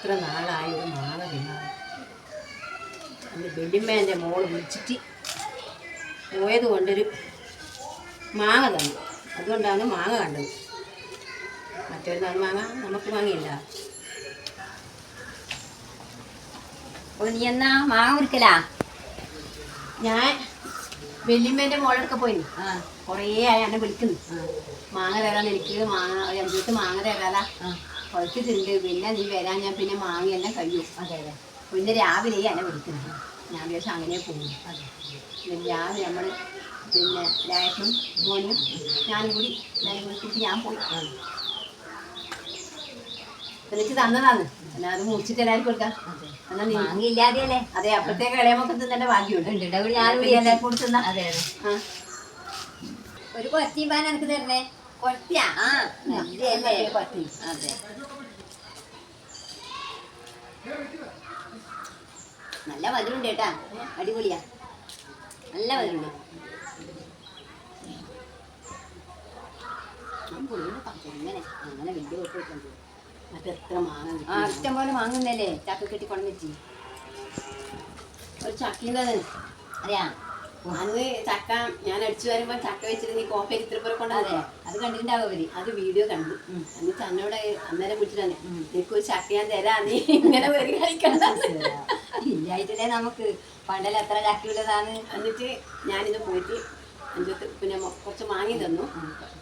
എത്ര നാളായത് ഒരു മാങ്ങ എന്റെ വെല്ലിമ്മേന്റെ മോൾ വിളിച്ചിട്ട് പോയത് കൊണ്ടൊരു മാങ്ങ തന്നു. അതുകൊണ്ടാണ് മാങ്ങ കണ്ടത്. മറ്റൊരു നാൾ മാങ്ങ? നമുക്ക് മാങ്ങയില്ല. അപ്പോൾ നീ എന്നാ മാങ്ങ മുറിക്കലാ ഞാൻ വെല്ലിമ്മേന്റെ മോളെടുക്ക പോയി ആ കുറേ ആയി എന്നെ വിളിക്കുന്നു. മാങ്ങ തരാൻ എനിക്ക് മാങ്ങ ഒരു മാങ്ങ തരാതാ കുറച്ച് തിണ്ട് പിന്നെ നീ വരാൻ ഞാൻ പിന്നെ മാങ്ങ എന്നെ കഴിയും. അതെ അതെ. പിന്നെ രാവിലെ എന്നെ വിളിക്കുന്നു. ഞാൻ വിചാരിച്ചു അങ്ങനെ പോകും രാവിലെ നമ്മൾ പിന്നെ ലേശം മോനും ഞാനും കൂടി എല്ലാവരും കൂട്ടി ഞാൻ പോയി. എന്നിട്ട് തന്നതാണ്. എന്നാൽ അത് മുറിച്ചിട്ട് എല്ലാവരും കൊടുക്കാം. എന്നാ ഇല്ലാതെയല്ലേ അതെ അപ്പോഴത്തേക്ക് ഇളയമൊക്കെ തിന്നേണ്ട ഭാഗ്യമുണ്ട്. ഞാൻ പിന്നെ എല്ലാവർക്കും കൂടി തിന്നാം. അതെ അതെ. ഒരു കൊച്ചിയും പാൻ എനിക്ക് തരണേ? കൊത്തിയാ ആ. അതെ. നല്ല മധുരമുണ്ട് കേട്ടാ. അടിപൊളിയാ. നല്ല മധുരമുണ്ട്. ഇഷ്ടംപോലെ അങ്ങനെ വലിയ കൊട്ടിട്ടുണ്ട് മറ്റെത്ര മാങ്ങ ആ ഇഷ്ടം പോലെ വാങ്ങുന്നല്ലേ ചക്ക കെട്ടി കൊണ്ടുവച്ചി ഒരു ചക്കീന്റെ അറിയാ അന്ന് ചക്ക ഞാൻ അടിച്ചു വരുമ്പോ ചക്ക വെച്ചിട്ട് നീ കോപ്പ ഇത്രപ്പുറം കൊണ്ടല്ലേ അത്. കണ്ടിട്ടുണ്ടാവും അവർ. അത് വീഡിയോ കണ്ടു. എന്നിട്ട് എന്നോട് അന്നേരം വിളിച്ചിട്ടാണ് ഉം. നിനക്ക് ഒരു ചക്ക ഞാൻ തരാ. നീ ഇങ്ങനെ വെറി കഴിക്കണ്ട ഇല്ലായിട്ടില്ലേ നമുക്ക് പണ്ടല എത്ര ചാക്കിയുള്ളതാണ് എന്നിട്ട് ഞാനിന്ന് പോയിട്ട് അഞ്ചത്ത് പിന്നെ കുറച്ച് വാങ്ങി തന്നു.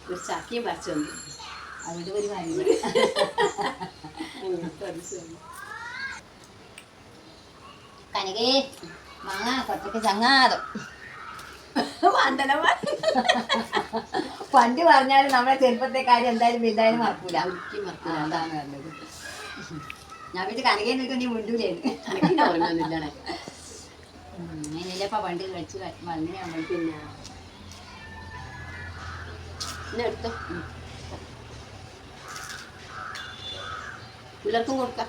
ഒരു ചാക്കിയും പറിച്ചു തന്നു. അവിടെ ഒരു കാര്യം കനകേ മാങ്ങ കുറച്ചൊക്കെ ചങ്ങാതം. പണ്ട് പറഞ്ഞാലും നമ്മളെ ചെറുപ്പത്തെ കാര്യം എന്തായാലും വലുതായാലും ആ, മറക്കൂല. അതാണ് നല്ലത്. ഞാൻ നിൽക്കും നീ മുണ്ടൂലേന്ന് ഓർമ്മയൊന്നുമില്ലണേ അങ്ങനെയല്ലപ്പ പണ്ട് കളിച്ച് വന്നിനെ നമ്മൾ പിന്നെ എടുത്തോ പിള്ളേർക്കും കൊടുക്കാം.